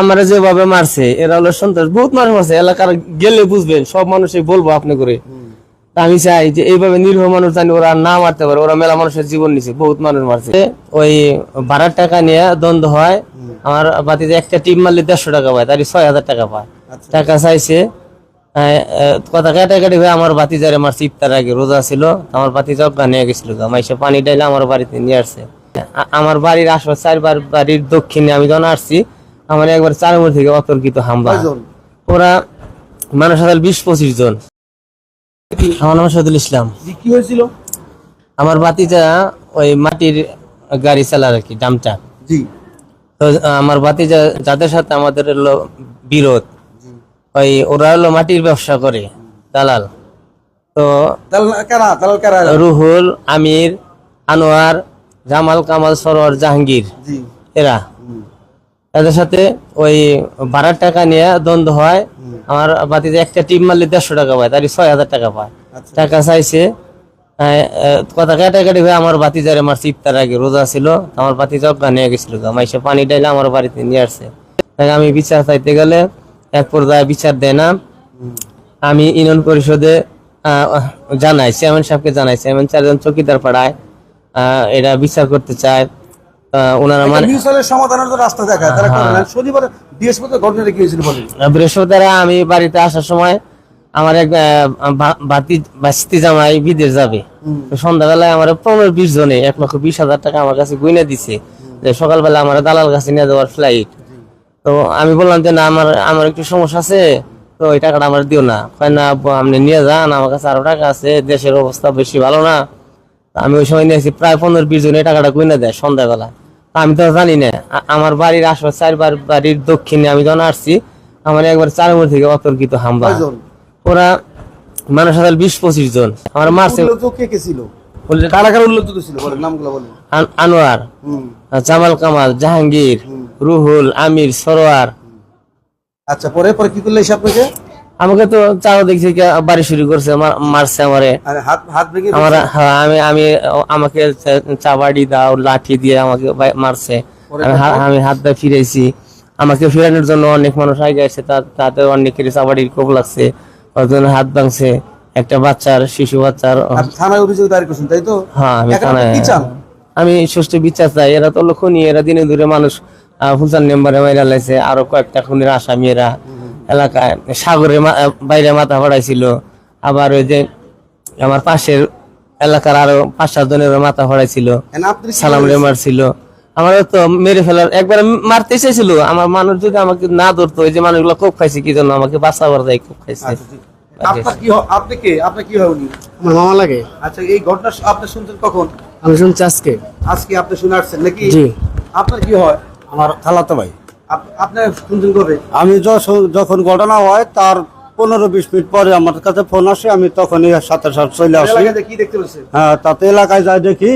আমরা যেভাবে মারছে এরা হলো সন্ত্রাস বহুত মানুষ মারছে এলাকার গেলে বুঝবেন সব মানুষই বলব আপনি করে। আমি চাই যে এইভাবে নিরীহ মানুষ জানি ওরা না মারতে পারে ওরা মেলা মানুষের জীবন নিছে বহুত মানুষ মারছে। ওই ভাড়ার টাকা নিয়ে দ্বন্দ্ব হয় আমার বাতিতে একটা টিম মারলে দেড়শো টাকা পায় তারই ছয় হাজার টাকা পায়। টাকা চাইছে আহ, কথা কাটাকাটি হয়ে আমার বাতি যারে মারছে ইফতার আগে রোজা ছিল আমার বাতি জগা নিয়ে গেছিল মাইসে পানি ডাইলে আমার বাড়িতে নিয়ে আসছে। আমার বাড়ির আশপাশ চারবার বাড়ির দক্ষিণে আমি যখন আসছি আমার একবার চারমুর থেকে অতর্কিত হামলা। ওরা মানুষ হাজার বিশ পঁচিশ জন। আমার নাম শহীদুল ইসলাম। কি হয়েছিল? আমার বাতিজা ওই মাটির গাড়ি চালার আর কি ডামটা। জি। তো আমার বাতিজা যাদের সাথে আমাদের হলো বিরোধ ওই ওরা হলো মাটির ব্যবসা করে দালাল। তো? রুহুল আমির আনোয়ার জামাল কামাল সরোয়ার জাহাঙ্গীর এরা। তাদের সাথে ওই ভাড়ার টাকা নিয়ে দ্বন্দ্ব হয়। আমার বাতিতে একটা টিম মারলে দেড়শো টাকা পায় তারই ছয় হাজার টাকা পায়। আচ্ছা। টাকা চাইছে। আহ, কথা কাটাকাটি হয়ে আমার বাতি যারে মারছে ইফতার আগে রোজা ছিল আমার বাতি জগা নিয়ে গেছিল মাইসে পানি ডাইলে আমার বাড়িতে নিয়ে আসছে। তাই আমি বিচার চাইতে গেলে এক পর্যায়ে বিচার দেয় না। আমি ইউনিয়ন পরিষদে জানাই চেয়ারম্যান সাহেবকে জানাই চেয়ারম্যান চারজন চকিদার পাড়ায় এটা বিচার করতে চায়। ওনারা একটা মানে মিউচুয়ালের সমাধানের জন্য রাস্তা দেখায় তারা করে শনিবার বৃহস্পতি ঘটনাটা কি হয়েছিল বলেন? বৃহস্পতিবার আমি বাড়িতে আসার সময় আমার এক বাতি বাস্তি জামাই বিদেশ যাবে। সন্ধ্যাবেলায় আমার পনেরো বিশ জনে এক লক্ষ বিশ হাজার টাকা আমার কাছে গুইনে দিছে। যে সকালবেলা আমার দালাল কাছে নিয়ে যাওয়ার ফ্লাইট তো আমি বললাম যে না আমার আমার একটু সমস্যা আছে তো ওই টাকাটা আমার দিও না। কয় না আপনি নিয়ে যান আমার কাছে আরও টাকা আছে দেশের অবস্থা বেশি ভালো না। আমি ওই সময় নিয়েছি প্রায় পনেরো বিশ জন এই টাকাটা গুইনে দেয় সন্ধ্যাবেলা। আমি তো জানি না। আমার বাড়ির আশপাশ চারবার বাড়ির দক্ষিণে আমি যখন আসছি আমার একবার চারমুর থেকে অতর্কিত হামলা? ওরা মানুষ হাজার বিশ পঁচিশ জন। আমার মারছে কে কে ছিল? কারা কারা উল্লেখ ছিল? বলেন নামগুলো বলেন। আনোয়ার জামাল কামাল জাহাঙ্গীর রুহুল আমির সরোয়ার। আচ্ছা পরে পরে কি করলে এসে আপনাকে? আমাকে তো চাও দেখছি কি বাড়ি শুরু করছে মার- মারছে আমারে। আমার হ্যাঁ, আমি আমি আমাকে চাবাড়ি দাও লাঠি দিয়ে আমাকে মারছে। আমি হাত দিয়ে ফিরেছি আমাকে ফিরানোর জন্য অনেক মানুষ আগে আসছে তাতে অনেকের চাবাড়ির কোপ লাগছে। ওজন হাত ভাঙছে। একটা বাচ্চার শিশু বাচ্চার। থানায় অভিযোগ দায়ের করছেন তাই তো? হ্যাঁ আমি থানায় আমি সুষ্ঠু বিচার চাই। এরা তো লক্ষণীয় এরা দিনে দূরে মানুষ ফুলচান মেম্বারে মাইরা লাইছে। আরও কয়েকটা খুনের আসামি এরা। এলাকায় সাগরে বাইরে মাথা ফাড়াইছিল আবার ওই যে আমার পাশের এলাকার আরও পাঁচ সাত জনের মাথা ফাড়াইছিল সালাম রে মারছিল। আমার তো মেরে ফেলার একবার মারতে চাইছিল আমার মানুষ যদি আমাকে না ধরতো ওই যে মানুষগুলো কোপ খাইছে কি জন্য আমাকে বাঁচাবার যায় কোপ খাইছে? আচ্ছা, আপনার কি হয়- আপনি কে? আপনি কি হয় উনি? আমার মামা লাগে। আচ্ছা এই ঘটনা আপনি শুনছেন কখন? আমি শুনছি আজকে। আজকে আপনি শুনে আসছেন নাকি? জি। আপনার কি হয়? আমার খালাতো ভাই। কবে? আমি যখন- ঘটনা হয় তার পনেরো বিশ মিনিট পরে আমার কাছে ফোন আসে আমি তখনই সাথে সাথে চলে আসি। হ্যাঁ তাতে এলাকায় যাই দেখি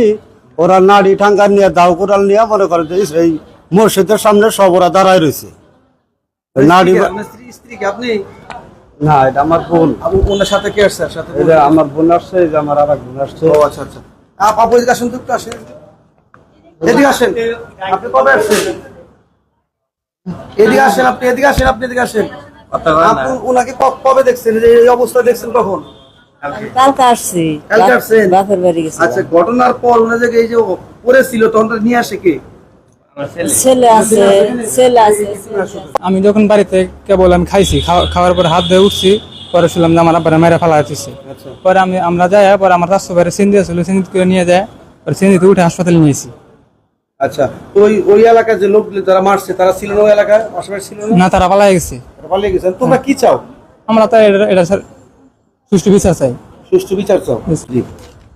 ওরা নাড়ি ঠাঙ্গা নিয়ে দাও কোরাল নিয়ে মনে করে যে এই মসজিদের সামনে সব ওরা দাঁড়ায় রয়েছে। নাড়ি আপনি? না এটা আমার বোন। ওনার সাথে কে আসছে? সাথে এটা আমার বোন আসছে এই যে আমার আর এক বোন আসছে। ও আচ্ছা আচ্ছা। আপ আপু এদিকে আসেন তো একটু আসেন। এদিকে আসেন। আপনি কবে আসছেন? এদিকে আসেন আপনি এদিকে আসেন আপনি এদিকে আসেন। আপনি ওনাকে ক- কবে দেখছেন? যে এই অবস্থা দেখছেন কখন? কালকে। আসছি। কালকে আসছেন? বাপের বাড়ি গেছি। আচ্ছা ঘটনার পর ওনার যে এই যে পড়েছিল তখন নিয়ে আসে কে? ছেলে। আছে ছেলে আছে। আমি যখন বাড়িতে কেবল আমি খাইছি খাওয়ার পরে হাত ধুয়ে উঠছি পরে শুনলাম যে আমার আব্বারা মেরে ফেলা হচ্ছে পরে আমি আমরা যাই পরে আমার রাস্তা বাইরে সিন্ধি আসছিল সিন্ধি করে নিয়ে যায় পরে সিন্ধিতে উঠে হাসপাতালে নিয়েছি। আচ্ছা তো ওই ওই এলাকার যে লোকগুলো যারা মারছে তারা ছিল না ওই এলাকায় আশেপাশে ছিল না তারা পালাই গেছে। তারা পালিয়ে গেছেন তোমরা কি চাও? আমরা তো এটা এটা স্যার সুষ্ঠু বিচার চাই। সুষ্ঠু বিচার চাও? জি।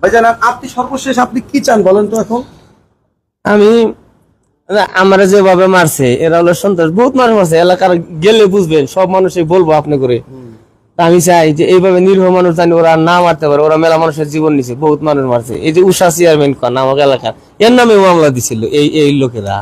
ভাইজান আপনি সর্বশেষ আপনি কি চান বলেন তো এখন? আমি আমরা যেভাবে মারছে এরা হলো সন্ত্রাস। বহুত মানুষ মারছে এলাকার গেলে বুঝবেন সব মানুষই বলব আপনি করে। তা আমি চাই যে এইভাবে নিরীহ মানুষ জানি ওরা না মারতে পারে ওরা মেলা মানুষের জীবন নিছে বহুত মানুষ মারছে। এই যে উষা চেয়ারম্যান কন আমাকে এলাকার। এর নামে মামলা দিছিল এই এই লোকেরা।